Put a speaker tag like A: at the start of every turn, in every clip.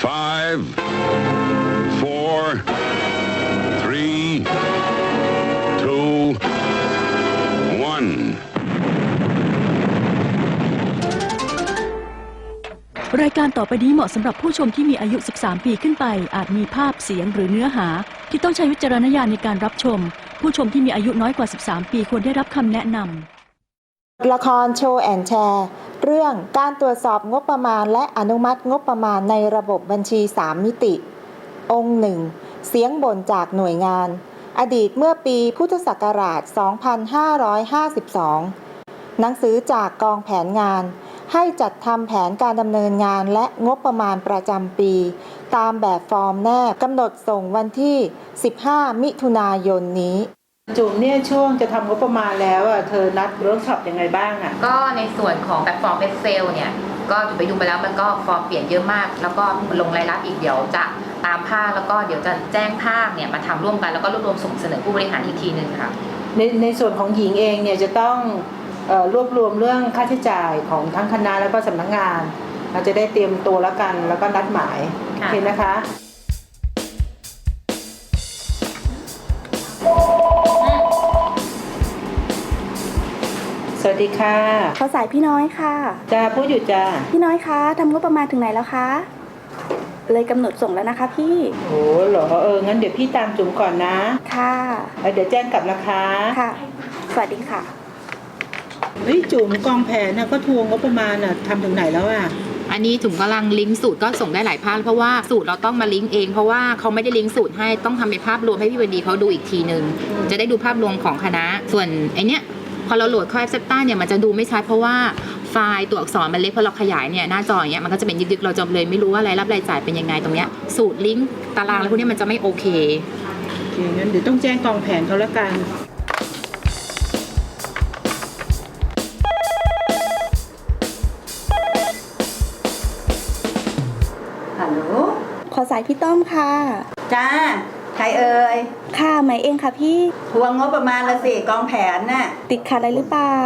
A: Five, four, three, two, one.
B: รายการต่อไปนี้เหมาะสำหรับผู้ชมที่มีอายุ 13 ปีขึ้นไป อาจมีภาพเสียงหรือเนื้อหา ที่ต้องใช้วิจารณญาณในการรับชม ผู้ชมที่มีอายุน้อยกว่า 13 ปีควรได้รับคำแนะนำ
C: ละครโชว์แอนแชร์ เรื่องการตรวจสอบงบประมาณและอนุมัติงบประมาณในระบบบัญชี 3 มิติ องค์หนึ่งเสียงบ่นจากหน่วยงาน อดีตเมื่อปีพุทธศักราช 2552 หนังสือจากกองแผนงาน ให้จัดทำแผนการดำเนินงานและงบประมาณประจำปี ตามแบบฟอร์มแนบกำหนดส่งวันที่ 15 มิถุนายนนี้
D: จุ๋มเนี่ยช่วงจะทำงบประมาณแล้วอะเธอนัดเวิร์กช็อปยังไงบ้างอะ
E: ก็ในส่วนของแบบฟอร์ม Excel เนี่ย ก็ไปดูมาแล้วมันก็ฟอร์มเปลี่ยนเยอะมาก แล้วก็ลงรายรับอีกเดี๋ยวจะตามภาคแล้วก็เดี๋ยวจะแจ้งภาคเนี่ยมาทำร่วมกันแล้วก็รวบรวมส่งเสนอผู้บริหารอีกทีหนึ่งค่ะ
D: ในในส่วนของหญิงเองเนี่ยจะต้องเอ่อรวบรวมเรื่องค่าใช้จ่ายของทั้งคณะแล้วก็สำนักงานเราจะได้เตรียมตัวแล้วกันแล้วก็นัดหมายโอ
E: ค่ะ
D: เคนะคะ ดีค่ะ
F: ขอสายพี่น้อยค่ะ
D: จ้าพูดอยู่จ้า
F: พี่น้อยคะทำงบประมาณถึงไหนแล้วคะ เลยกำหนดส่งแล้วนะคะพี่
D: โอ้เหรอเอองั้นเดี๋ยวพี่ตามจุ๋มก่อนนะ
F: ค่ะ
D: แล้วเดี๋ยวแจ้งกลับนะคะ
F: ค่ะ สวัสดีค่ะ
D: เฮ้ยจุ๋มกองแผนน่ะก็ทวงงบประมาณน่ะทำถึงไหนแล้วอะ
E: อันนี้ถุงกำลังลิงก์สูตรก็ส่งได้หลายภาคเพราะว่าสูตรเราต้องมาลิงก์เองเพราะว่าเขาไม่ได้ลิงก์สูตรให้ต้องทำเป็นภาพรวมให้พี่วันดีเขาดูอีกทีนึงจะได้ดูภาพรวมของคณะ ส่วนไอเนี้ย พอเราโหลดเข้าแอปเซปต้าเนี่ยมันจะดูไม่ชัดเพราะว่าไฟล์ตัวอักษรมันเล็กพอเราขยายเนี่ยหน้าจออย่างเงี้ยมันก็จะเป็นยึกๆเราจะเลยไม่รู้ว่ารายรับรายจ่ายเป็นยังไงตรงเนี้ยสูตรลิงก์ตารางอะไรพวกเนี้ยมันจะไม่โอเค
D: โอเคงั้นเดี๋ยวต้องแจ้งกองแผนเขาแล้วกัน
G: ฮัลโหล
F: ขอสายพี่ต้อมค่ะ
G: จ้าใครเอ่ย
F: ค่ะไหมเองค่ะพี่
G: ทวงงบประมาณละสิกองแผนน่ะ
F: ติดขัดอะไรหรือเปล่า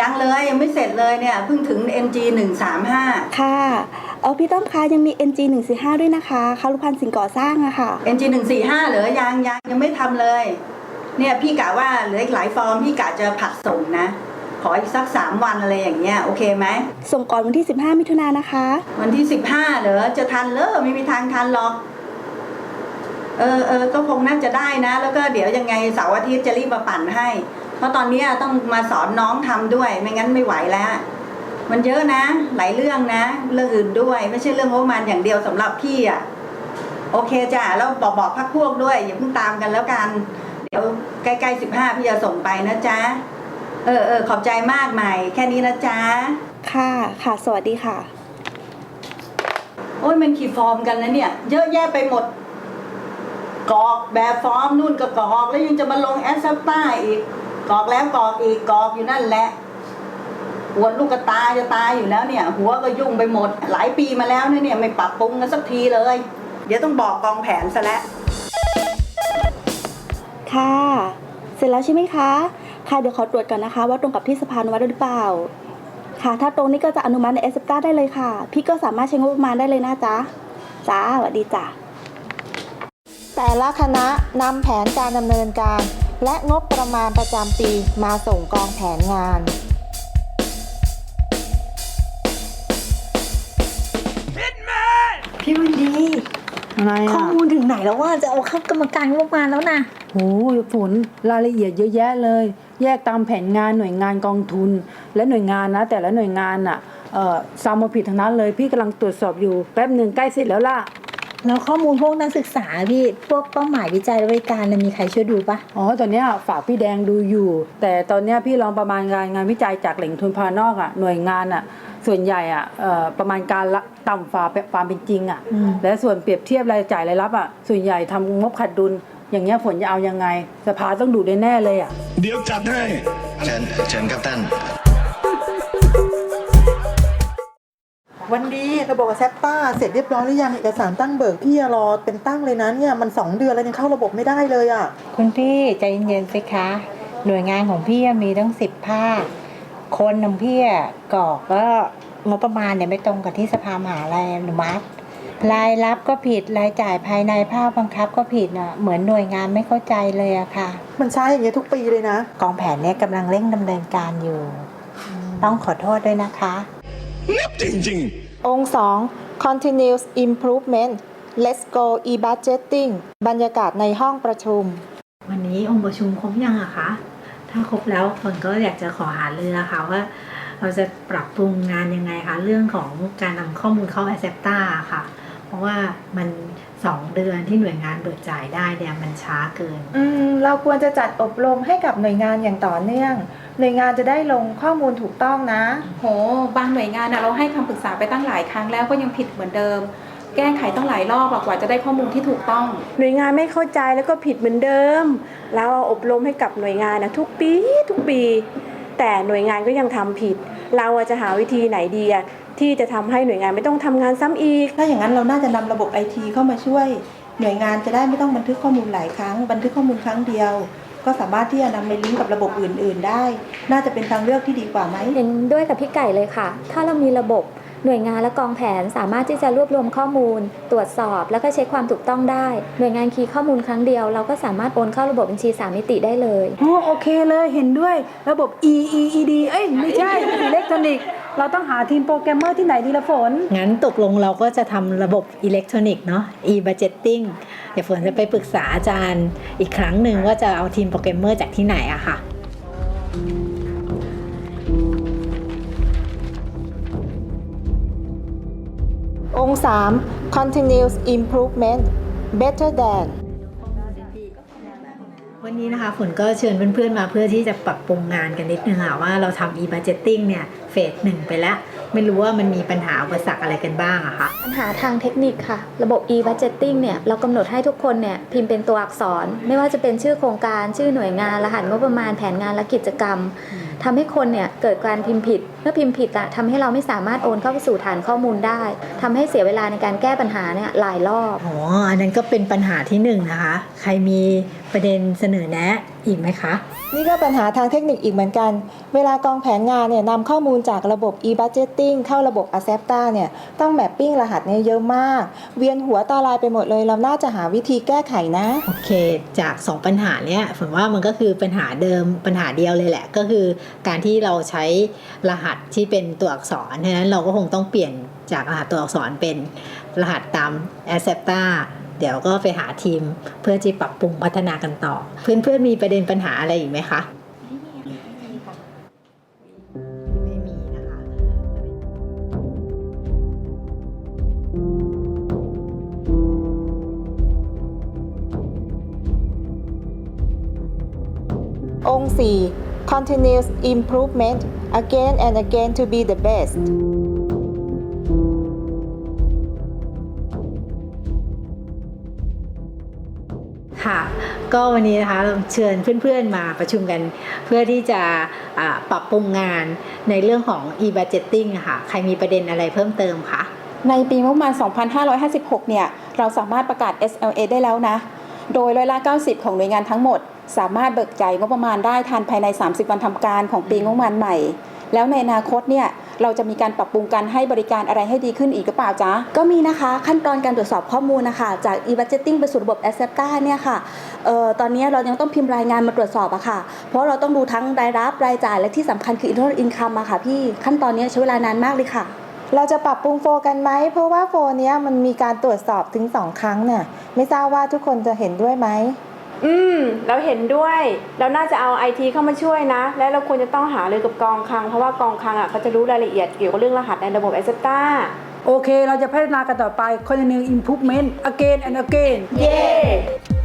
G: ยังเลยยังไม่เสร็จเลยเนี่ยเพิ่งถึง NG 135
F: ค่ะเออพี่ต้อมคะยังมี NG 1 4 5ด้วยนะคะคารุพันธ์สิ่งก่อสร้างอะค่ะ
G: NG 145เหรอยังยังยังไม่ทำเลย เนี่ยพี่กะว่าเหลืออีกหลายฟอร์มพี่กะจะผัดส่งนะ ขออีกสัก3วันอะไรอย่างเงี้ยโอเคไหม
F: ส่งก่อนวันที่ 15 มิถุนายนนะคะ
G: วันที่ 15 เหรอจะทันเลอไม่มีทางทันหรอก เออเออก็คงน่าจะได้นะ แล้วก็เดี๋ยวยังไงเสาร์อาทิตย์จะรีบมาปั่นให้ เพราะตอนเนี้ยต้องมาสอนน้องทำด้วย ไม่งั้นไม่ไหวแล้ว มันเยอะนะ หลายเรื่องนะ เรื่องอื่นด้วย ไม่ใช่เรื่องงบประมาณอย่างเดียวสำหรับพี่อะ โอเคจ้ะแล้วบอกบอกพักพวกด้วยอย่าเพิ่งตามกันแล้วกัน เดี๋ยวใกล้ๆสิบห้าพี่จะส่งไปนะจ๊ะ เออเออขอบใจมากใหม่ แค่นี้นะจ๊ะ
F: ค่ะค่ะสวัสดีค่ะ
G: โอ้ยมันขี่ฟอร์มกันแล้วเนี่ย เยอะแยะไปหมด กรอกแบบฟอร์มนู่นก็กรอกแล้วยังจะมาลงแอสซัปต้าอีกกรอกแล้วกรอกอีกกรอกอยู่นั่นแหละปวดลูกตาจะตายอยู่แล้วเนี่ย หัวก็ยุ่งไปหมด หลายปีมาแล้วเนี่ย ไม่ปรับปรุงกันสักทีเลย เดี๋ยวต้องบอกกองแผนซะแล้ว
F: ค่ะ เสร็จแล้วใช่ไหมคะค่ะเดี๋ยวขอตรวจก่อนนะคะ ว่าตรงกับที่สภาอนุมัติหรือเปล่า ค่ะ ถ้าตรงนี้ก็จะอนุมัติในเอสเปได้เลยค่ะ พี่ก็สามารถใช้งบประมาณได้เลยนะจ๊ะจ้าสวัสดีจ้ะ
C: แต่ละคณะนำแผนการดำเนินการ และงบประมาณประจำปีมาส่งกองแผนงาน
H: พี่วันดี
I: อะไร
H: ข้อ
I: อะ
H: มูลถึงไหนแล้วว่าจะเอาเข้ากรรมการงบประมาณแล้วนะ
I: โอ้ยฝนรายละเอียดเยอะแยะเลย แยกตามแผนงานหน่วยงานกองทุน และหน่วยงานนะ แต่ละหน่วยงานอะเอ่อซามมาผิดทั้งนั้นเลย พี่กำลังตรวจสอบอยู่แป๊บหนึ่งใกล้เสร็จแล้วล่ะ
H: แล้วข้อมูลพวกนักศึกษาพี่พวกเป้าหมายวิจัยและบริการเนี่ยมีใครช่วยดูปะ
I: อ๋อตอนเนี้ยฝากพี่แดงดูอยู่ แต่ตอนเนี้ยพี่ลองประมาณการงานวิจัยจากแหล่งทุนภายนอกอะหน่วยงานอะส่วนใหญ่อะเอ่อประมาณการละต่ำฝ่าความเป็นจริงอะและส่วนเปรียบเทียบรายจ่ายรายรับอะส่วนใหญ่ทำงบขาดดุล อย่างเงี้ยฝนจะเอายังไง สภาต้องดูแน่ๆเลยอะ
A: เดี๋ยวจัดให้
J: เชิญเชิญครับท่าน
K: วันดีระบบแซปต้าเสร็จเรียบร้อยหรือยังเอกสารตั้งเบิกพี่รอเป็นตั้งเลยนะเนี่ยมันสองเดือนแล้วยังเข้าระบบไม่ได้เลยอะ
H: คุณพี่ใจเย็นๆสิคะ หน่วยงานของพี่มีตั้งสิบภาค คนของพี่กรอกแล้วงบประมาณเนี่ยไม่ตรงกับที่สภามหาลัยอนุมัติรายรับก็ผิดรายจ่ายภายในภาคบังคับก็ผิดอะเหมือนหน่วยงานไม่เข้าใจเลยอะค่ะ
K: มันใช้อย่างเงี้ยทุกปีเลยนะ
H: กองแผนเนี่ยกำลังเร่งดำเนินการอยู่ ต้องขอโทษด้วยนะคะ
A: จริง
C: องค์ 2 continuous improvement let's go e-budgeting บรรยากาศในห้องประชุม
L: วันนี้องค์ประชุมครบยังอะคะ ถ้าครบแล้วคนก็อยากจะขอหาเรือค่ะว่าเราจะปรับปรุงงานยังไงคะเรื่องของการนำข้อมูลเข้า a c c e p t a ค่ะ เพราะว่ามัน2เดือนที่หน่วยงานเบิกจ่ายได้เนี่ยมันช้าเกิน
C: อืม เราควรจะจัดอบรมให้กับหน่วยงานอย่างต่อเนื่อง หน่วยงานจะได้ลงข้อมูลถูกต้องนะ
M: โห บางหน่วยงานนะเราให้คำปรึกษาไปตั้งหลายครั้งแล้วก็ยังผิดเหมือนเดิม แก้ไขต้องหลายรอบอะกว่าจะได้ข้อมูลที่ถูกต้อง
N: หน่วยงานไม่เข้าใจแล้วก็ผิดเหมือนเดิมแล้วเอาอบรมให้กับหน่วยงานนะทุกปีทุกปี แต่หน่วยงานก็ยังทำผิด เราอะจะหาวิธีไหนดีอะที่จะทำให้หน่วยงานไม่ต้องทำงานซ้ำอีก
O: ถ้าอย่างนั้นเราน่าจะนำระบบไอทีเข้ามาช่วย หน่วยงานจะได้ไม่ต้องบันทึกข้อมูลหลายครั้ง บันทึกข้อมูลครั้งเดียว ก็สามารถที่จะนำไปลิงก์กับระบบอื่น ๆ ได้ น่าจะเป็นทางเลือกที่ดีกว่าไหม
F: เห็นด้วยกับพี่ไก่เลยค่ะ ถ้าเรามีระบบ หน่วยงานและกองแผนสามารถที่จะรวบรวมข้อมูล ตรวจสอบ แล้วก็เช็คความถูกต้องได้ หน่วยงานคีย์ข้อมูลครั้งเดียว เราก็สามารถโอนเข้าระบบบัญชีสามมิติได้เลย
I: โอ้โอเคเลยเห็นด้วยระบบ E E E D เอ้ยไม่ใช่อิเล็กทรอนิกส์เราต้องหาทีมโปรแกรมเมอร์ที่ไหนดีละฝน
L: งั้นตกลงเราก็จะทำระบบอิเล็กทรอนิกส์เนาะ e-budgeting เดี๋ยวฝนจะไปปรึกษาอาจารย์อีกครั้งหนึ่งว่าจะเอาทีมโปรแกรมเมอร์จากที่ไหนอะค่ะ
C: งค์3 continuous improvement better than
L: วันนี้นะคะฝนก็เชิญเพื่อนๆมาเพื่อที่จะปรับปรุงงานกันนิดนึงค่ะว่าเราทำ e-budgeting เนี่ยเฟสหนึ่งไปแล้ว ไม่รู้ว่ามันมีปัญหาอุปสรรคอะไรกันบ้างอะคะ
F: ปัญหาทางเทคนิคค่ะ ระบบ e-budgeting เนี่ยเรากำหนดให้ทุกคนเนี่ยพิมพ์เป็นตัวอักษร ไม่ว่าจะเป็นชื่อโครงการชื่อหน่วยงานรหัสงบประมาณแผนงานและกิจกรรม ทำให้คนเนี่ยเกิดการพิมพ์ผิด เมื่อพิมพ์ผิดอะทำให้เราไม่สามารถโอนเข้าไปสู่ฐานข้อมูลได้ทำให้เสียเวลาในการแก้ปัญหาเนี่ยหลายรอบ
L: อ๋ออันนั้นก็เป็นปัญหาที่หนึ่งนะคะ ใครมีประเด็นเสนอแนะอีกไหมคะ
C: นี่ก็ปัญหาทางเทคนิคอีกเหมือนกัน เวลากองแผนงานเนี่ยนำข้อมูลจากระบบ e-budgeting เข้าระบบ a c e p t a เนี่ยต้องแมปปิ้งรหัสเนี่ยเยอะมาก เวียนหัวตาลายไปหมดเลย เราน่าจะหาวิธีแก้ไขนะ
L: โอเค จาก 2 ปัญหาเนี้ยฝนว่ามันก็คือปัญหาเดิมปัญหาเดียวเลยแหละ ก็คือการที่เราใช้รหัสที่เป็นตัวอักษรฉะนั้นเราก็คงต้องเปลี่ยนจากรหัสตัวอักษรเป็นรหัสตาม a c e p t a เดี๋ยวก็ไปหาทีมเพื่อที่ปรับปรุงพัฒนากันต่อ เพื่อนๆมีประเด็นปัญหาอะไรอีกไหมคะไม่มีนะคะ
C: องค์4 continuous improvement again and again to be the best
L: ค่ะก็วันนี้นะคะเราเชิญเพื่อนๆมาประชุมกัน เพื่อที่จะอ่าปรับปรุงงานในเรื่องของ e-budgeting อะค่ะใครมีประเด็นอะไรเพิ่มเติมคะ
M: ในปีงบประมาณ 2556 เนี่ย เราสามารถประกาศ SLA ได้แล้วนะ โดยร้อยละ 90 ของหน่วยงานทั้งหมด สามารถเบิกจ่ายงบประมาณได้ทันภายใน 30 วันทำการของปีงบประมาณใหม่ แล้วในอนาคตเนี่ยเราจะมีการปรับปรุงการให้บริการอะไรให้ดีขึ้นอีกหรือเปล่าจ๊ะ
F: ก็มีนะคะขั้นตอนการตรวจสอบข้อมูลนะคะจาก e-budgeting ไปสู่ระบบ a c e p t a เนี่ยค่ะออตอนนี้เรายังต้องพิมพ์รายงานมาตรวจสอบอะค่ะ เพราะเราต้องดูทั้งรายรับรายจ่ายและที่สำคัญคือ internal income อะค่ะพี่ขั้นตอนนี้ใช้เวลานานมากเลยค่ะ
C: เราจะปรับปรุงโฟกันไหม เพราะว่าโฟเนี้ยมันมีการตรวจสอบถึง2ครั้งเนี่ยไม่ทราบว่าทุกคนจะเห็นด้วยไหม
N: อืม เราเห็นด้วย เราน่าจะเอาไอทีเข้ามาช่วยนะ และเราควรจะต้องหาเลยกับกองคลัง เพราะว่ากองคลังอะเขาจะรู้รายละเอียดเกี่ยวกับเรื่องรหัสในระบบ a c e p t a
I: โอเค เราจะพัฒนากันต่อไป continuous improvement again and again
N: เย้